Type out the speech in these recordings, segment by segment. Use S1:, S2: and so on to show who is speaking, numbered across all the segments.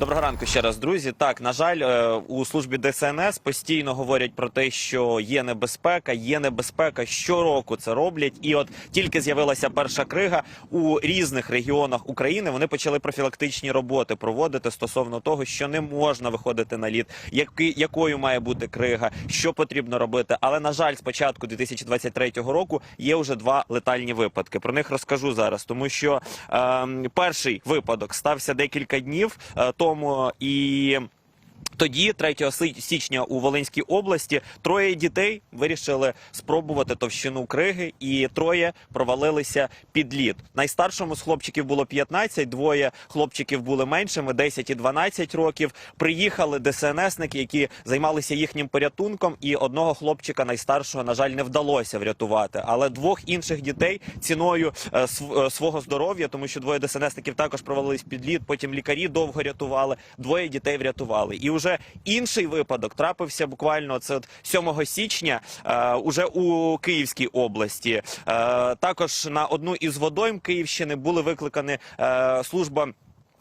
S1: Доброго ранку ще раз, друзі. Так, на жаль, е, у службі ДСНС постійно говорять про те, що є небезпека, є небезпека. Щороку це роблять. І от тільки з'явилася перша крига у різних регіонах України. Вони почали профілактичні роботи проводити стосовно того, що не можна виходити на лід, якою має бути крига, що потрібно робити. Але на жаль, з початку 2023 року є вже два летальні випадки. Про них розкажу зараз, тому що е, перший випадок стався декілька днів е, тому і. Тоді, 3 січня у Волинській області, троє дітей вирішили спробувати товщину криги, і троє провалилися під лід. Найстаршому з хлопчиків було 15, двоє хлопчиків були меншими, 10 і 12 років. Приїхали ДСНСники, які займалися їхнім порятунком, і одного хлопчика найстаршого, на жаль, не вдалося врятувати. Але двох інших дітей ціною е, е, свого здоров'я, тому що двоє ДСНСників також провалились під лід. Потім лікарі довго рятували. Двоє дітей врятували. І вже інший випадок трапився буквально це от 7 січня, е, уже у Київській області. Е, також на одну із водойм Київщини були викликані е, служба.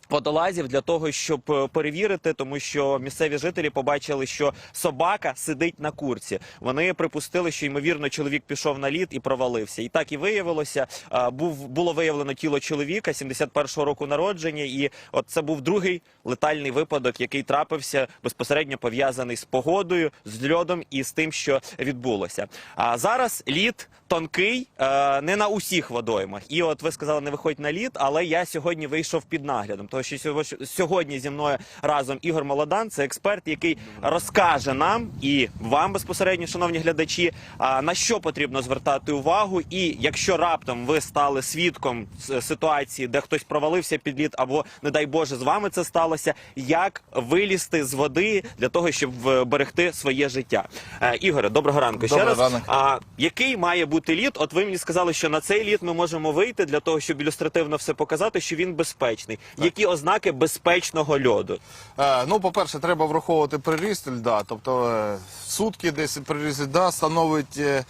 S1: Водолазів для того, щоб е, перевірити, тому що місцеві жителі побачили, що собака сидить на курці. Вони припустили, що ймовірно чоловік пішов на лід і провалився. І так і виявилося. Був було виявлено тіло чоловіка 71-го року народження, і от це був другий летальний випадок, який трапився безпосередньо пов'язаний з погодою, з льодом і з тим, що відбулося. А зараз лід тонкий, е, не на усіх водоймах. І от ви сказали, не виходь на лід, але я сьогодні вийшов під наглядом. Тому що сьогодні- зі мною разом Ігор Молодан, це експерт, який розкаже нам і вам безпосередньо, шановні глядачі, на що потрібно звертати увагу. І якщо раптом ви стали свідком ситуації, де хтось провалився під лід, або не дай Боже, з вами це сталося, як вилізти з води для того, щоб е, берегти своє життя. Е, Ігоре, доброго ранку. Ще раз.
S2: ранок.
S1: А який має бути лід? От ви мені сказали, що на цей лід ми можемо вийти для того, щоб ілюстративно все показати, що він безпечний. Які ознаки безпечного льоду?
S2: Е, ну, по-перше, треба враховувати приріст льда. Тобто е, сутки десь приріст льда становить е,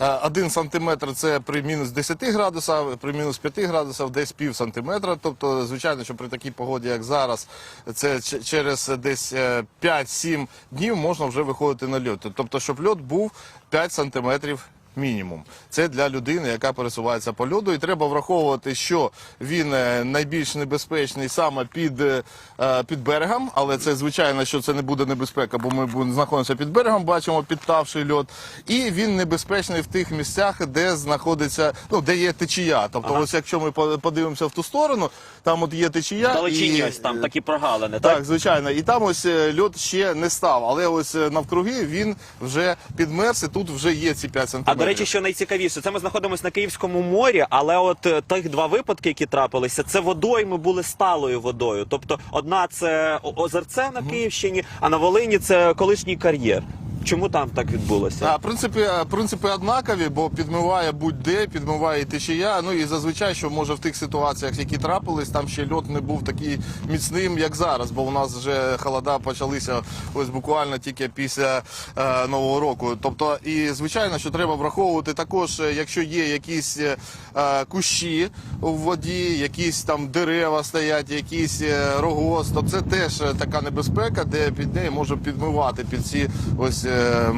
S2: е, 1 сантиметр це при мінус 10 градусах, при мінус 5 градусах десь пів сантиметра. Тобто, звичайно, що при такій погоді, як зараз, це через десь е, 5-7 днів можна вже виходити на льод. Тобто, щоб льод був 5 сантиметрів мінімум. Це для людини, яка пересувається по льоду, і треба враховувати, що він е, найбільш небезпечний саме під, е, е, під берегом, але це звичайно, що це не буде небезпека, бо ми знаходимося під берегом, бачимо підтавший льод. І він небезпечний в тих місцях, де знаходиться, ну де є течія. Тобто, ось якщо ми подивимося в ту сторону, там от є течія.
S1: Вдалечині
S2: і,
S1: ось там такі прогалини,
S2: так,
S1: так?
S2: звичайно, і там ось льод ще не став, але ось навкруги він вже підмерз, і тут вже є ці 5 сантиметрів.
S1: До речі, що найцікавіше, це ми знаходимося на Київському морі, але от е, тих два випадки, які трапилися, це водойми були сталою водою. Тобто, одна це озерце на Київщині, а на Волині це колишній кар'єр. Чому там так відбулося?
S2: А, принципи, е, принципи однакові, бо підмиває будь-де, підмиває і течія. Ну і зазвичай, що може в тих ситуаціях, які трапились, там ще льод не був такий міцним, як зараз, бо у нас вже холода почалися ось буквально тільки після е, нового року. Тобто, і звичайно, що треба враховувати також, е, якщо є якісь е, е, кущі в воді, якісь там дерева стоять, якісь е, рогоз, то це теж така небезпека, де під неї може підмивати під ці ось. Е,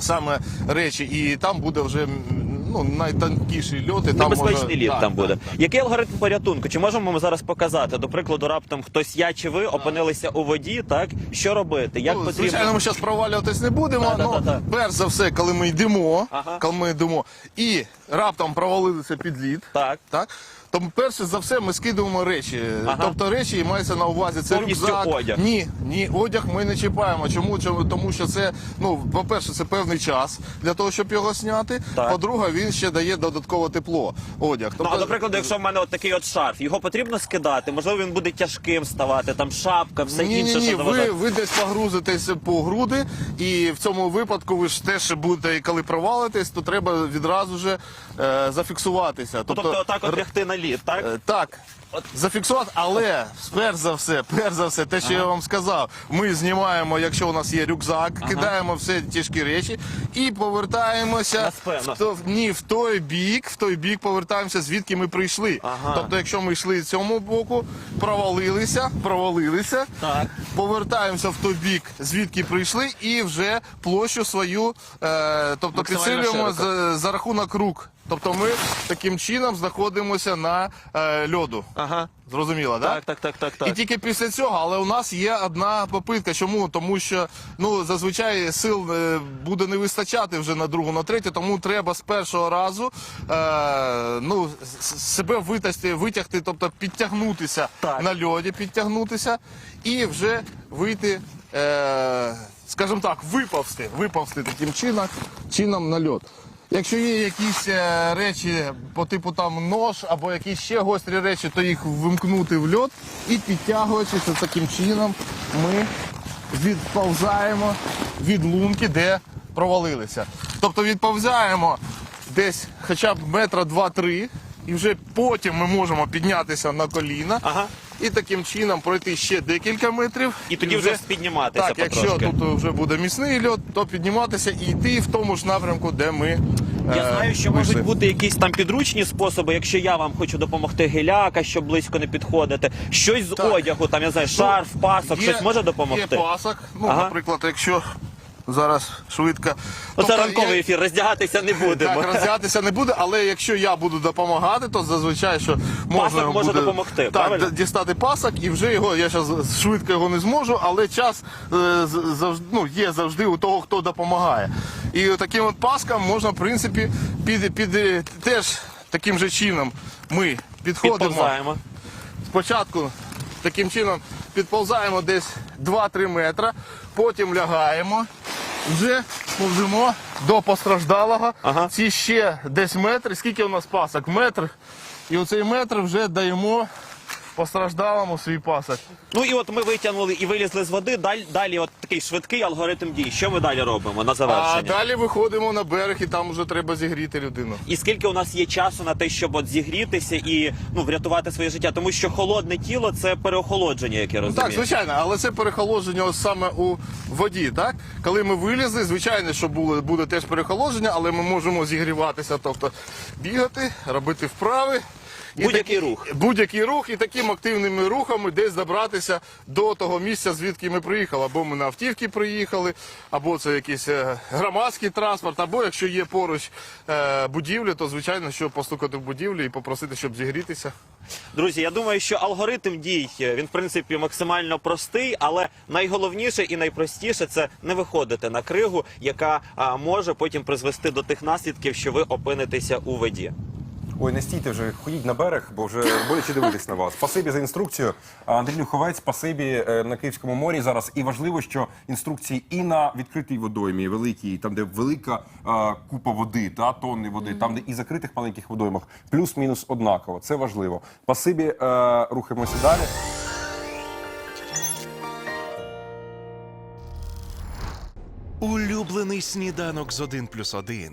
S2: Саме речі, і там буде вже ну найтонкіший льот. І там
S1: Небезпечний
S2: може...
S1: лід
S2: Так,
S1: там буде.
S2: так, так.
S1: Який алгоритм порятунку? Чи можемо ми зараз показати? До прикладу, раптом хтось я чи ви опинилися у воді, так? Що робити? Як
S2: Ну,
S1: потрібно?
S2: Звичайно, ми зараз провалюватись не будемо.
S1: Да,
S2: ну,
S1: да, да.
S2: перш за все, коли ми йдемо,
S1: Ага.
S2: коли ми йдемо, і раптом провалилися під лід.
S1: Так.
S2: Так? То перше за все ми скидуємо речі.
S1: Ага.
S2: Тобто речі і мається на увазі це
S1: Повністю
S2: рюкзак.
S1: одяг.
S2: Ні, ні, одяг ми не чіпаємо. Чому? Чому? Тому що це, ну, по-перше, це певний час для того, щоб його зняти. По-друге, він ще дає додаткове тепло. Одяг.
S1: Ну,
S2: Тобто,
S1: а до прикладу, якщо в мене от такий от шарф, його потрібно скидати, можливо, він буде тяжким ставати, там шапка, все
S2: ні,
S1: інше,
S2: ні, ні, ви, ви десь погрузитесь по груди, і в цьому випадку ви ж теж будете, коли провалитесь, то треба відразу же е, зафіксуватися.
S1: Тобто, отак от лягти на лід, так?
S2: Е, Так. Зафіксувати, але перш за все, перш за все, те, що я вам сказав, ми знімаємо, якщо у нас є рюкзак, кидаємо все тяжкі речі і повертаємося
S1: Напевно.
S2: в, то- ні, в той бік, в той бік повертаємося, звідки ми прийшли.
S1: Ага.
S2: Тобто, якщо ми йшли з цього боку, провалилися, провалилися,
S1: Так.
S2: повертаємося в той бік, звідки прийшли, і вже площу свою, е, тобто
S1: Максимально
S2: підсилюємо
S1: широко.
S2: за, за рахунок рук. Тобто ми таким чином знаходимося на е, льоду.
S1: Ага.
S2: Зрозуміло,
S1: Так, так, так, так,
S2: І тільки після цього, але у нас є одна попитка. Чому? Тому що ну зазвичай сил е, буде не вистачати вже на другу, на третю, тому треба з першого разу е, ну, с- себе витягти, витягти, тобто підтягнутися
S1: Так.
S2: на льоді, підтягнутися і вже вийти, е, скажімо так, виповзти, виповзти таким чином, чином на льод. Якщо є якісь е, речі по типу там нож або якісь ще гострі речі, то їх вимкнути в льод і підтягуючись таким чином, ми відповзаємо від лунки, де провалилися. Тобто відповзаємо десь хоча б метра два-три, і вже потім ми можемо піднятися на коліна.
S1: Ага.
S2: І таким чином пройти ще декілька метрів.
S1: І тоді вже підніматися
S2: Так, якщо тут вже буде міцний льод, то підніматися і йти в тому ж напрямку, де ми.
S1: Я
S2: е,
S1: знаю, що
S2: вийшли.
S1: можуть бути якісь там підручні способи, якщо я вам хочу допомогти геляка, щоб близько не підходити. Щось з
S2: Так.
S1: одягу, там я знаю, шарф, пасок,
S2: Є-
S1: щось може допомогти.
S2: Є пасок. Ну,
S1: Ага.
S2: наприклад, якщо зараз швидко.
S1: Оце
S2: Тобто
S1: ранковий
S2: є-
S1: ефір, роздягатися не будемо.
S2: Так, роздягатися не буде, але якщо я буду допомагати, то зазвичай що можна
S1: Пасок може допомогти,
S2: так,
S1: правильно?
S2: дістати пасок і вже його. Я зараз швидко його не зможу, але час е, завжди ну, є завжди у того, хто допомагає. І таким от паском можна, в принципі, під, під теж таким же чином ми підходимо.
S1: Підповзаємо.
S2: Спочатку таким чином підповзаємо десь 2-3 метри, потім лягаємо, вже повземо до постраждалого.
S1: Ага.
S2: Ці ще десь метр. Скільки у нас пасок? Метр. І оцей метр вже даємо постраждалому свій пасок.
S1: Ну і от ми витягнули і вилізли з води. Далі, далі от такий швидкий алгоритм дій. Що ми далі робимо на
S2: А далі виходимо на берег і там вже треба зігріти людину.
S1: І скільки у нас є часу на те, щоб от зігрітися і ну врятувати своє життя, тому що холодне тіло це переохолодження, як я
S2: Ну, так, звичайно, але це перехолодження ось саме у воді. Так? Коли ми вилізли, звичайно, що було, буде теж перехолодження, але ми можемо зігріватися, тобто бігати, робити вправи.
S1: Будь-який рух.
S2: Будь-який рух і такими активними рухами десь добратися до того місця, звідки ми приїхали. Або ми на автівці приїхали, або це якийсь е, громадський транспорт, або якщо є поруч е, будівлі, то звичайно, що постукати в будівлю і попросити, щоб зігрітися.
S1: Друзі, я думаю, що алгоритм дій е, він в принципі максимально простий, але найголовніше і найпростіше це не виходити на кригу, яка може потім призвести до тих наслідків, що ви опинитеся у воді.
S3: Ой, не стійте вже, ходіть на берег, бо вже боляче дивитись на вас. Спасибі за інструкцію. Андрій Люховець, спасибі е, на Київському морі зараз. І важливо, що інструкції і на відкритій водоймі, великій, там, де велика а, купа води, та тонни води, там, де і закритих маленьких водоймах, плюс-мінус однаково. Це важливо. Спасибі, е, рухаємося далі.
S4: Улюблений сніданок з 1 плюс 1.